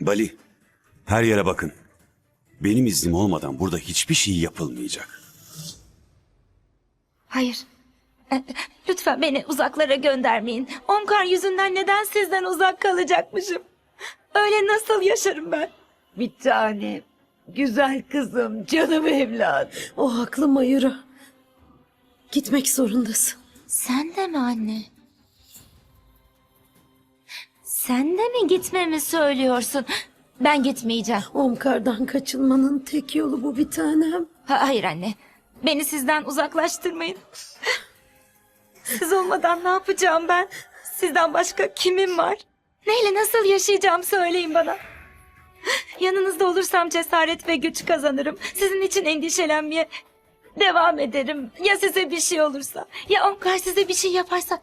Bali, her yere bakın. Benim iznim olmadan burada hiçbir şey yapılmayacak. Hayır. E, Lütfen beni uzaklara göndermeyin. Omkar yüzünden neden sizden uzak kalacakmışım? Öyle nasıl yaşarım ben? Bir tane güzel kızım, canım evladım. O haklı Mayura. Gitmek zorundasın. Sen de mi anne? Sen de mi gitmemi söylüyorsun? Ben gitmeyeceğim. Omkar'dan kaçınmanın tek yolu bu bir tanem. Ha- hayır anne. Beni sizden uzaklaştırmayın. Siz olmadan ne yapacağım ben? Sizden başka kimim var? Neyle nasıl yaşayacağım söyleyin bana. Yanınızda olursam cesaret ve güç kazanırım. Sizin için endişelenmeye devam ederim. Ya size bir şey olursa? Ya Omkar size bir şey yaparsa?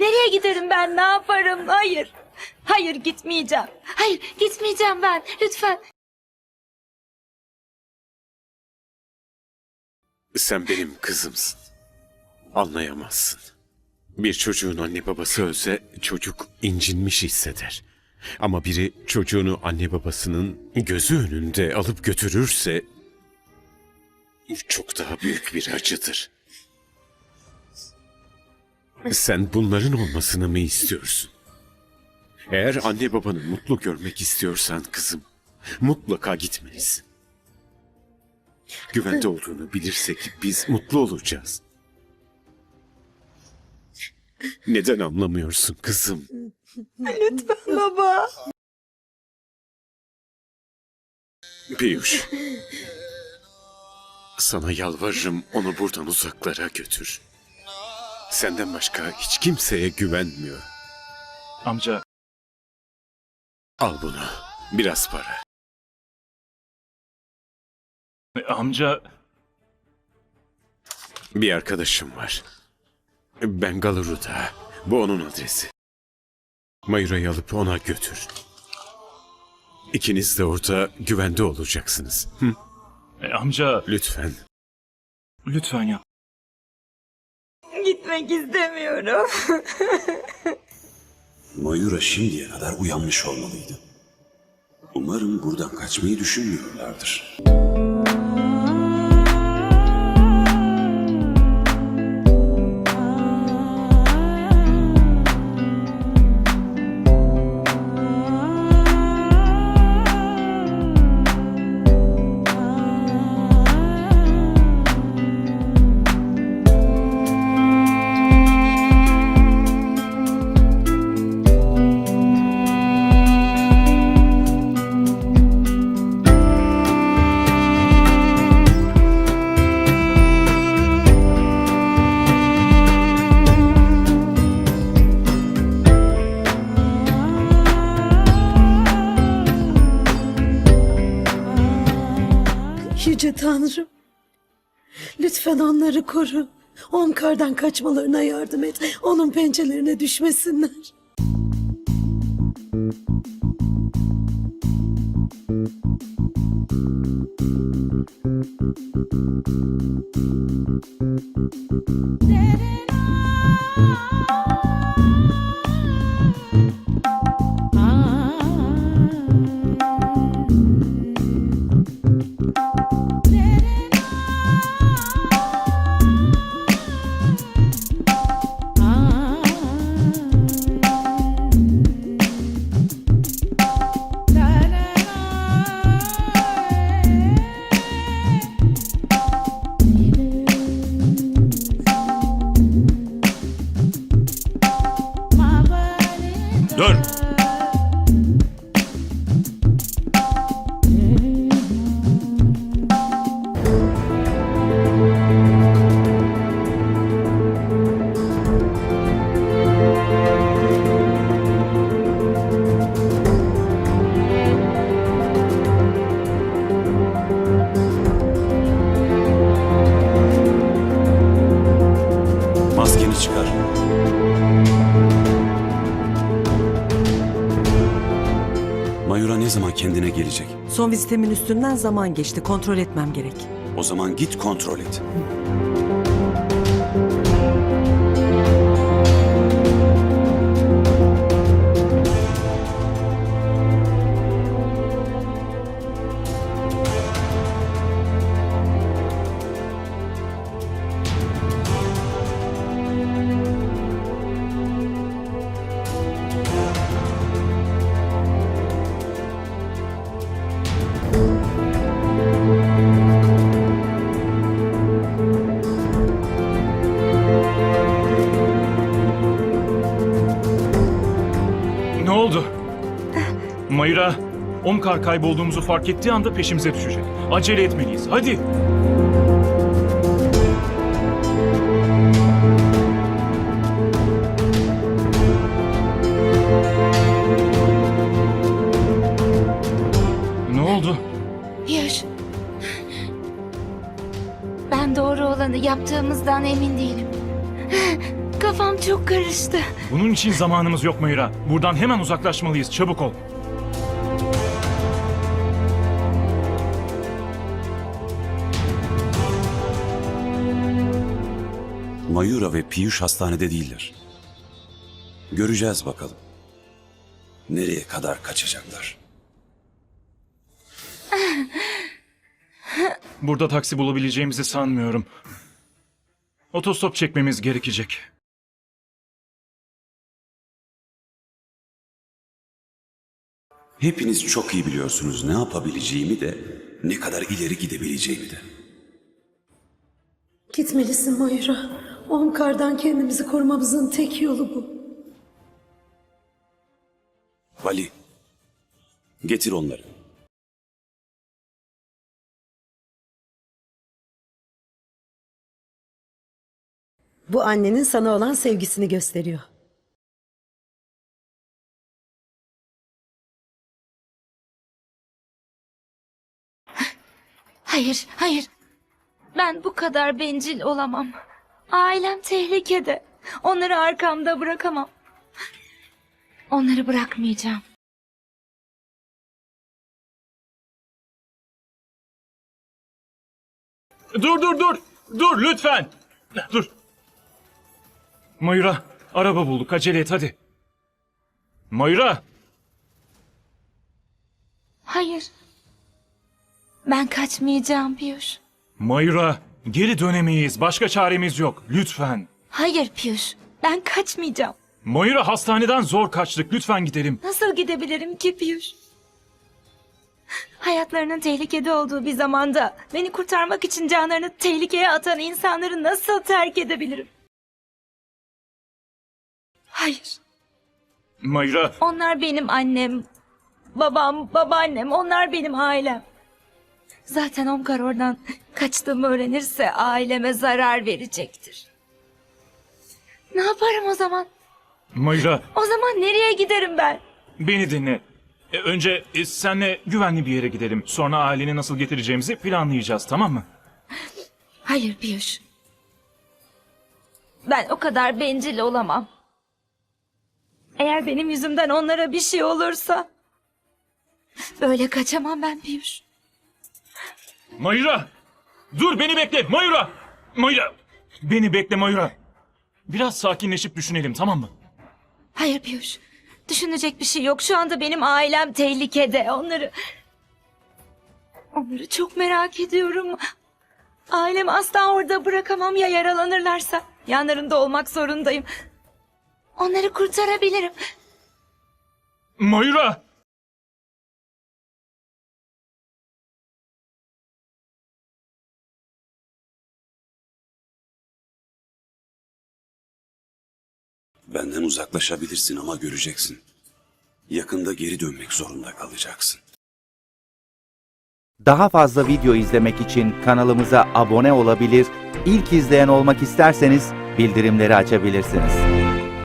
Nereye giderim ben? Ne yaparım? Hayır. Hayır gitmeyeceğim. Hayır gitmeyeceğim ben. Lütfen. Sen benim kızımsın. Anlayamazsın. Bir çocuğun anne babası ölse çocuk incinmiş hisseder. Ama biri çocuğunu anne babasının gözü önünde alıp götürürse çok daha büyük bir acıdır. Sen bunların olmasını mı istiyorsun? Eğer anne babanı mutlu görmek istiyorsan kızım, mutlaka gitmelisin. Güvende olduğunu bilirsek biz mutlu olacağız. Neden anlamıyorsun kızım? Lütfen baba. Piyuş. Sana yalvarırım onu buradan uzaklara götür. Senden başka hiç kimseye güvenmiyor. Amca Al bunu. Biraz para. e, amca Bir arkadaşım var. Bengaluru'da. Bu onun adresi. Mayura'yı alıp ona götür. İkiniz de orada güvende olacaksınız. Hı? e, amca Lütfen. lütfen yap. Gitmek istemiyorum. Mayura şimdiye kadar uyanmış olmalıydı. Umarım buradan kaçmayı düşünmüyorlardır. Yüce Tanrım. Lütfen onları koru. Omkar'dan kaçmalarına yardım et. Onun pençelerine düşmesinler. Kendine gelecek? Son vizitemin üstünden zaman geçti. Kontrol etmem gerek. O zaman git kontrol et. oldu? Omkar kaybolduğumuzu fark ettiği anda peşimize düşecek. Acele etmeliyiz. Hadi. Ne oldu? Yaş. Ben doğru olanı yaptığımızdan emin değilim. Kafam çok karıştı. Bunun için zamanımız yok Mayra. Buradan hemen uzaklaşmalıyız. Çabuk ol. Mayura ve Piyuş hastanede değiller. Göreceğiz bakalım. Nereye kadar kaçacaklar? Burada taksi bulabileceğimizi sanmıyorum. Otostop çekmemiz gerekecek. Hepiniz çok iyi biliyorsunuz ne yapabileceğimi de, ne kadar ileri gidebileceğimi de. Gitmelisin Omkar'dan kendimizi korumamızın tek yolu bu. Vali, getir onları. Bu annenin sana olan sevgisini gösteriyor. Hayır, hayır. Ben bu kadar bencil olamam. Ailem tehlikede. Onları arkamda bırakamam. Onları bırakmayacağım. Dur dur dur. Dur lütfen. Dur. Mayra, araba bulduk. Acele et hadi. Mayra. Hayır. Ben kaçmayacağım Piyuş. Mayra, geri dönemeyiz. Başka çaremiz yok. Lütfen. Hayır Piyuş. Ben kaçmayacağım. Mayra hastaneden zor kaçtık. Lütfen gidelim. Nasıl gidebilirim ki Piyuş? Hayatlarının tehlikede olduğu bir zamanda beni kurtarmak için canlarını tehlikeye atan insanları nasıl terk edebilirim? Hayır. Mayra, Onlar benim annem, babam, babaannem. Onlar benim ailem. Zaten Omkar oradan kaçtığımı öğrenirse aileme zarar verecektir. Ne yaparım o zaman? Mayra. O zaman nereye giderim ben? Beni dinle. E, önce e, senle güvenli bir yere gidelim. Sonra aileni nasıl getireceğimizi planlayacağız tamam mı? Hayır Piyuş. Ben o kadar bencil olamam. Eğer benim yüzümden onlara bir şey olursa... Böyle kaçamam ben Piyuş. Mayra! Dur beni bekle Mayra! Mayra! Beni bekle Mayra. Biraz sakinleşip düşünelim tamam mı? Hayır Piyuş. Düşünecek bir şey yok. Şu anda benim ailem tehlikede. Onları... Onları çok merak ediyorum. Ailemi asla orada bırakamam ya yaralanırlarsa. Yanlarında olmak zorundayım. Onları kurtarabilirim. Mayra! Benden uzaklaşabilirsin ama göreceksin. Yakında geri dönmek zorunda kalacaksın. Daha fazla video izlemek için kanalımıza abone olabilir, ilk izleyen olmak isterseniz bildirimleri açabilirsiniz.